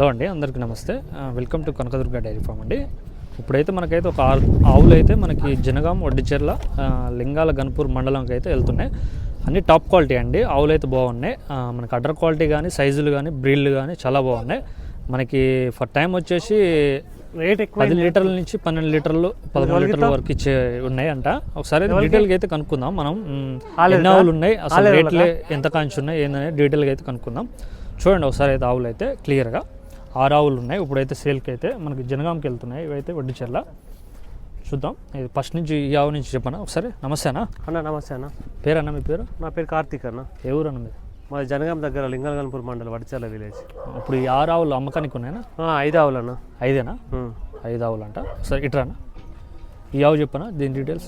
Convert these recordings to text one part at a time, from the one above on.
Hello అండి అందరికీ నమస్తే. Welcome to Kanakadurga dairy farm అండి. ఇప్పుడైతే మనకైతే ఒక ఆరు ఆవులు అయితే మనకి జనగాం వడ్డిచెర్ల లింగాల గన్పూర్ మండలంకి అయితే వెళ్తున్నాయి. అన్ని టాప్ క్వాలిటీ అండి. ఆవులు అయితే బాగున్నాయి మనకి అడ్డర్ క్వాలిటీ కానీ సైజులు కానీ బ్రీడ్లు కానీ చాలా బాగున్నాయి. మనకి ఫర్ టైం వచ్చేసి రేట్ ఎక్కువ పది లీటర్ల నుంచి పన్నెండు లీటర్లు పదమూడు లీటర్ల వరకు ఇచ్చే ఉన్నాయి అంట. ఒకసారి డీటెయిల్గా అయితే కనుక్కుందాం. మనం ఎన్ని ఆవులు ఉన్నాయి? అసలు రేట్లు ఎంత కాంచి ఉన్నాయి? ఏందనేది డీటెయిల్గా అయితే కనుక్కుందాం. చూడండి ఒకసారి అయితే ఆవులు అయితే క్లియర్గా. ఆరు ఆవులు ఉన్నాయి ఇప్పుడైతే సేల్కి అయితే మనకి జనగాంకి వెళ్తున్నాయి ఇవైతే వడ్డిచెర్ల. చూద్దాం. ఇది ఫస్ట్ నుంచి ఈ ఆవు నుంచి చెప్పనా? ఒకసారి నమస్తేనా? అన్న నమస్తే అన్న. పేరన్నా మీ పేరు? నా పేరు కార్తీక్ అన్న. ఏ ఊరు అన్న మీరు మాది జనగాం దగ్గర లింగల్గన్పూర్ మండలం వడిచాల విలేజ్. ఇప్పుడు ఈ ఆరు ఆవులు అమ్మకానికి ఉన్నాయనా? ఆ, ఐదు ఆవులు అన్న. ఐదేనా. ఐదు ఆవులు అంట ఒకసారి ఇట్రానా ఈ ఆవు చెప్పనా? దీని డీటెయిల్స్?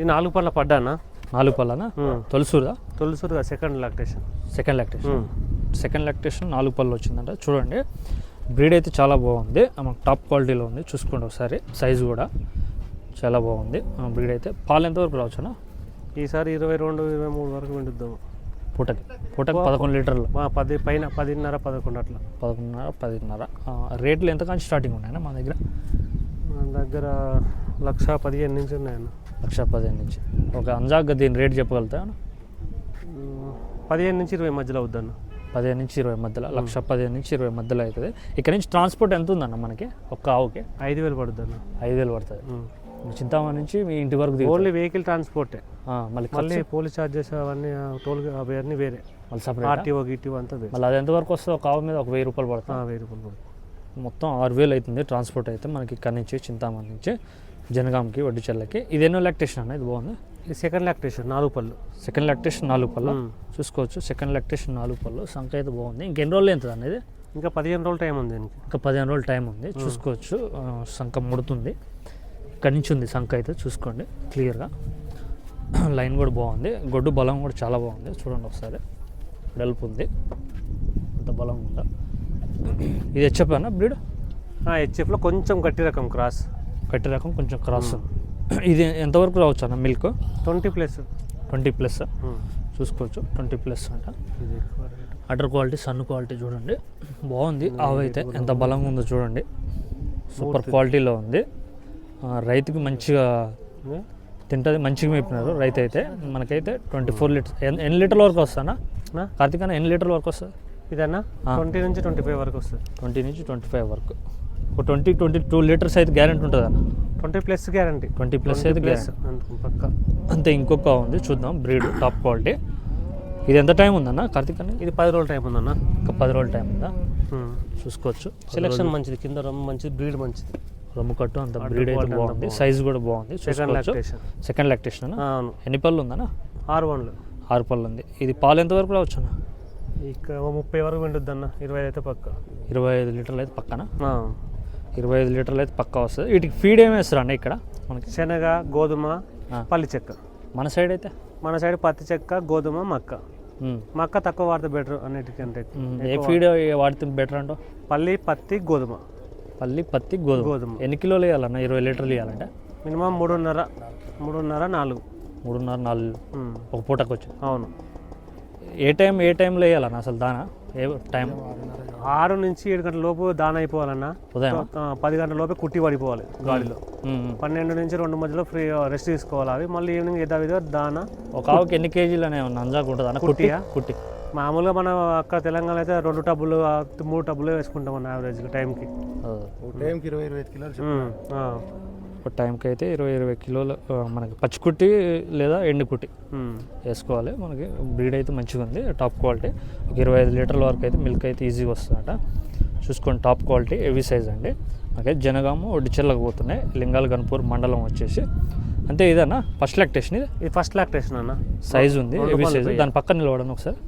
ఈ నాలుగు పళ్ళ పడ్డా అన్న. నాలుగు పళ్ళనా. తొలసూరుదా? తొలిసూరుగా second lactation. Second lactation. Second lactation నాలుగు పళ్ళు వచ్చిందంట. చూడండి. బ్రీడ్ అయితే చాలా బాగుంది. మనకు టాప్ క్వాలిటీలో ఉంది. చూసుకోండి ఒకసారి. సైజు కూడా చాలా బాగుంది. బ్రీడ్ అయితే పాలు ఎంతవరకు రావచ్చునా ఈసారి ఇరవై రెండు ఇరవై మూడు వరకు వింటుద్దాం పూటకి. పూటకి పదకొండు లీటర్లు. పది పైన పదిన్నర పదకొండు అట్లా. పదకొండున్నర పదిన్నర. రేట్లు ఎంత కానీ స్టార్టింగ్ ఉన్నాయన్నా మా దగ్గర? మన దగ్గర లక్ష పదిహేను నుంచి ఉన్నాయన్న. లక్ష పదిహేను నుంచి. ఒక అంజాగ్గా దీని రేట్ చెప్పగలుగుతా పదిహేను నుంచి ఇరవై మధ్యలో అవుద్దన్న పదిహేను నుంచి ఇరవై మధ్యలో లక్ష పదిహేను నుంచి ఇరవై మధ్యలో అవుతుంది. ఇక్కడ నుంచి ట్రాన్స్పోర్ట్ ఎంత ఉందన్న మనకి? ఒక్క ఆవుకి? ఐదు వేలు అన్న ఐదు వేలు పడుతుంది. చింతామణి నుంచి మీ ఇంటి వరకు ఓన్లీ వెహికల్ ట్రాన్స్పోర్టే. మళ్ళీ మళ్ళీ పోలీస్ చార్జెస్ అవన్నీ టోల్ అవన్నీ వేరే. మళ్ళీ సపరేట్ ఆర్టీఓ గిటీఓ అంతా మళ్ళీ అది ఎంతవరకు వస్తుంది ఒక ఆవు మీద ఒక వెయ్యి రూపాయలు పడుతుంది. వెయ్యి రూపాయలు పడుతుంది. మొత్తం ఆరు వేలు అవుతుంది ట్రాన్స్పోర్ట్ అయితే మనకి ఇక్కడ నుంచి చింతామణి నుంచి జనగాంకి వడ్డిచెల్లకి ఇది ఎన్నో లాక్టేషన్ అన్న? ఇది బాగుంది? ఇది సెకండ్ లాక్టేషన్ నాలుగు పళ్ళు. సెకండ్ లాక్టేషన్ నాలుగు పళ్ళు. చూసుకోవచ్చు. సెకండ్ లాక్టేషన్ నాలుగు పళ్ళు. సంఖ్య అయితే బాగుంది ఇంకెన్ని రోజులు ఎంత అనేది ఇంకా పదిహేను రోజులు టైం ఉంది ఇంకా పదిహేను రోజులు టైం ఉంది. చూసుకోవచ్చు. సంఖ ముడుతుంది. ఇక్కడ నుంచి ఉంది సంఖ అయితే చూసుకోండి. క్లియర్గా లైన్ కూడా బాగుంది. గొడ్డు బలం కూడా చాలా బాగుంది. చూడండి ఒకసారి. డల్ప్ ఉంది. అంత బలం ఉందా? ఇది హెచ్చప్పనా బ్రీడ్? హెచ్ఎఫ్లో కొంచెం గట్టి రకం క్రాస్. కట్టి రకం కొంచెం క్రాస్ ఉంది. ఇది ఎంతవరకు రావచ్చు అన్న milk? Twenty plus. Twenty plus. చూసుకోవచ్చు. ట్వంటీ ప్లస్ అంట. అటర్ క్వాలిటీ సన్ క్వాలిటీ చూడండి. బాగుంది. ఆవు అయితే ఎంత బలంగా ఉందో చూడండి. సూపర్ క్వాలిటీలో ఉంది. రైతుకి మంచిగా తింటుంది మంచిగా మేపినారు రైతు అయితే. మనకైతే ట్వంటీ ఫోర్ లీటర్స్ ఎన్ని లీటర్ల వరకు వస్తానా కార్తీక్ అన్న ఎన్ని లీటర్ల వరకు వస్తుంది? ఇదన్నా? ట్వంటీ నుంచి ట్వంటీ ఫైవ్ వరకు వస్తుంది. ట్వంటీ నుంచి ట్వంటీ ఫైవ్ వరకు. ఒక ట్వంటీ ట్వంటీ టూ లీటర్స్ అయితే గ్యారెంటీ ఉంటుంది అన్న twenty plus guarantee. Twenty plus అయితే ప్లస్. పక్క. అంతే ఇంకొక ఉంది చూద్దాం. Breed top quality. ఇది ఎంత టైం ఉందన్న కార్తీక్ అన్న? ఇది పది రోజులు టైం ఉందన్న. ఇంకా పది రోజుల టైం ఉందా? చూసుకోవచ్చు. సెలెక్షన్ మంచిది కింద రొమ్ము మంచిది బ్రీడ్ మంచిది. రొమ్ము కట్టు అంత బ్రీడ్ అయితే బాగుంది సైజ్ కూడా బాగుంది సెకండ్ లాక్టేషన్ సెకండ్ లాక్టేషన్ అవును. ఎన్ని పళ్ళు ఉందన్న? ఆరు వన్లు ఆరు పళ్ళు ఉంది. ఇది పాలు ఎంతవరకు రావచ్చు అన్న? ఓ ముప్పై వరకు వింటుంది అన్న ఇరవై అయితే పక్క. ఇరవై ఐదు లీటర్లు అయితే పక్కన. ఇరవై ఐదు లీటర్లు అయితే పక్క వస్తుంది. వీటికి ఫీడ్ ఏమి వేస్తారు అన్న ఇక్కడ? మనకి? శనగ గోధుమ. పల్లి చెక్క. మన సైడ్ అయితే? మన సైడ్ పత్తి చెక్క గోధుమ మక్క. మక్క తక్కువ వాడితే బెటర్ అన్నిటికంటే ఏ ఫీడ్ వాడితే బెటర్ అంటో పల్లి పత్తి గోధుమ. పల్లి పత్తి గోధుమ. గోధుమ. ఎన్ని కిలోలు వేయాలన్న? ఇరవై లీటర్లు వేయాలంటే? మినిమం మూడున్నర మూడున్నర నాలుగు. మూడున్నర నాలుగు. ఒక పూటకు వచ్చి? అవును. ఏ టైం ఏ టైంలో వేయాలన్న అసలు దానా? ఏ టైం? ఆరు నుంచి ఏడు గంటల లోపు దాన అయిపోవాలన్న. ఉదయం? పది గంటల లోపే కుట్టి పడిపోవాలి గాలిలో. పన్నెండు నుంచి రెండు మధ్యలో ఫ్రీ రెస్ట్ తీసుకోవాలి. అవి మళ్ళీ ఈవినింగ్ యథావిధిగా దాన ఒక ఆవుకి ఎన్ని కేజీలు అనే అంజాకు ఉంటుంది? కుట్టియా? కుట్టి. మామూలుగా మనం అక్కడ తెలంగాణ అయితే రెండు టబ్బులు మూడు టబ్బులు వేసుకుంటాం అన్న యావరేజ్గా టైంకి. టైంకి ఇరవై ఇరవై ఐదు కిలోలు ఒక టైంకి అయితే ఇరవై ఇరవై కిలోలు మనకి పచ్చి కుట్టి లేదా ఎండు కుట్టి ఉమ్. వేసుకోవాలి. మనకి బ్రీడ్ అయితే మంచిగా ఉంది టాప్ క్వాలిటీ. ఒక ఇరవై ఐదు లీటర్ల వరకు అయితే మిల్క్ అయితే ఈజీగా వస్తుందట. చూసుకోండి టాప్ క్వాలిటీ హెవీ సైజ్ అండి. నాకైతే జనగాము ఒడ్డిచెర్లకు పోతున్నాయి. లింగాల గన్పూర్ మండలం వచ్చేసి. అంతే ఇదన్నా ఫస్ట్ లాక్టేషన్ ఇది? ఇది ఫస్ట్ లాక్టేషన్ అన్న. సైజ్ ఉంది హెవీ పళ్ళు సైజ్. దాని పక్కన నిలబడను ఒకసారి.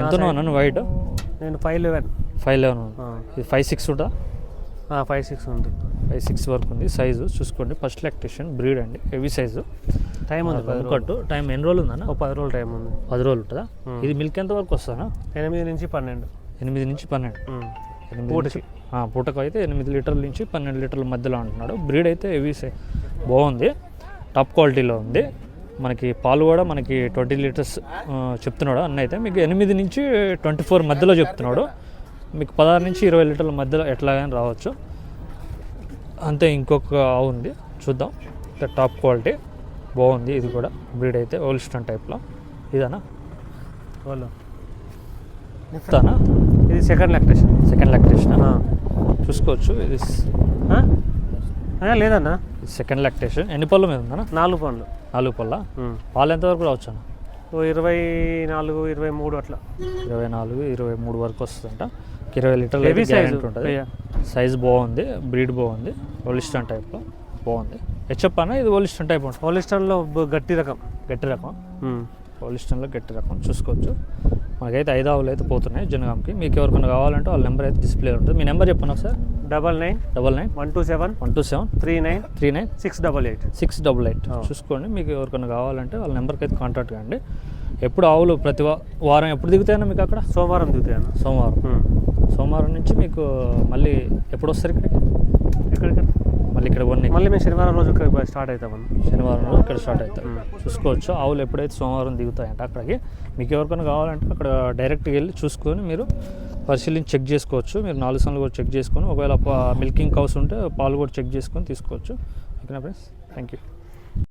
ఎంత అన్న వైట్? నేను ఫైవ్ లెవెన్ ఫైవ్ లెవెన్ ఇది ఫైవ్ సిక్స్ ఉంటుందా ఫైవ్ సిక్స్ ఉంది. ఫైవ్ సిక్స్ వరకు ఉంది. సైజు చూసుకోండి. ఫస్ట్ లాక్టేషన్ బ్రీడ్ అండి. హెవీ సైజు టైం ఉంది కట్టు టైం ఎన్ని రోజులు ఉందన్న? ఒక పది రోజులు టైం ఉంది. పది రోజులు ఉంటుందా. ఇది మిల్క్ ఎంత వరకు వస్తుందా ఎనిమిది నుంచి పన్నెండు. ఎనిమిది నుంచి పన్నెండు. ఎనిమిది పూటకి. అయితే ఎనిమిది లీటర్ల నుంచి పన్నెండు లీటర్ల మధ్యలో అంటున్నాడు. బ్రీడ్ అయితే హెవీ సై- బాగుంది. టాప్ క్వాలిటీలో ఉంది. మనకి పాలు కూడా మనకి ట్వంటీ లీటర్స్ చెప్తున్నాడు. అన్న అయితే మీకు ఎనిమిది నుంచి ట్వంటీ ఫోర్ మధ్యలో చెప్తున్నాడు. మీకు పదహారు నుంచి ఇరవై లీటర్ల మధ్యలో ఎట్లాగైనా రావచ్చు. అంతే ఇంకొక ఆవు ఉంది. చూద్దాం. Top quality. బాగుంది. ఇది కూడా బ్రీడ్ అయితే ఓల్స్టన్ టైప్లో. ఇదేనా? ఇదానా ఇది సెకండ్ లాక్టేషన్. సెకండ్ లాక్టేషన్ చూసుకోవచ్చు. ఇది లేదన్నా. Second lactation. ఎన్ని పళ్ళ మీద ఉందన్నా? నాలుగు పండ్లు నాలుగు పళ్ళ. పాలు ఎంతవరకు రావచ్చు అన్న? ఇరవై నాలుగు ఇరవై మూడు అట్లా. ఇరవై నాలుగు ఇరవై మూడు వరకు వస్తుందంట. ఇరవై లీటర్లు ఉంటుంది. సైజ్ బాగుంది బ్రీడ్ బాగుంది ఓలిస్టన్ టైప్లో బాగుంది. హెచ్ఎప్ అన్న ఇది ఓలిస్టన్ టైప్ ఉంటుంది. హోలిస్టన్లో గట్టి రకం. గట్టి రకం. ఉమ్. పోలిస్టన్లో గట్టి రకం చూసుకోవచ్చు. మనకైతే ఐదు ఆవులు అయితే పోతున్నాయి జనగాంకి. మీకు ఎవరికైనా కావాలంటే వాళ్ళ నెంబర్ అయితే డిస్ప్లే ఉంటుంది. మీ నెంబర్ చెప్పండి sir? Double nine double nine one two seven one two seven three nine three nine six double eight. Six double eight. చూసుకోండి. మీకు ఎవరికైనా కావాలంటే వాళ్ళ నెంబర్కి అయితే కాంటాక్ట్ కండి ఎప్పుడు ఆవులు ప్రతి వారం ఎప్పుడు దిగుతాయన్నా మీకు అక్కడ? సోమవారం దిగుతాయి అన్న సోమవారం. సోమవారం నుంచి మీకు మళ్ళీ ఎప్పుడు వస్తారు ఇక్కడికి? ఎక్కడికి? మళ్ళీ ఇక్కడ వన్ మళ్ళీ మేము శనివారం రోజు ఇక్కడ స్టార్ట్ అవుతామన్న శనివారం రోజు ఇక్కడ స్టార్ట్ అవుతాయి చూసుకోవచ్చు ఆవులు ఎప్పుడైతే సోమవారం దిగుతాయంట అక్కడికి. మీకు ఎవరికైనా కావాలంటే అక్కడ డైరెక్ట్గా వెళ్ళి చూసుకొని మీరు పరిశీలించి చెక్ చేసుకోవచ్చు. మీరు నాలుగు సార్లు కూడా చెక్ చేసుకొని ఒకవేళ మిల్కింగ్ కౌస్ ఉంటే పాలు కూడా చెక్ చేసుకొని తీసుకోవచ్చు. ఓకేనా ఫ్రెండ్స్ థ్యాంక్ యూ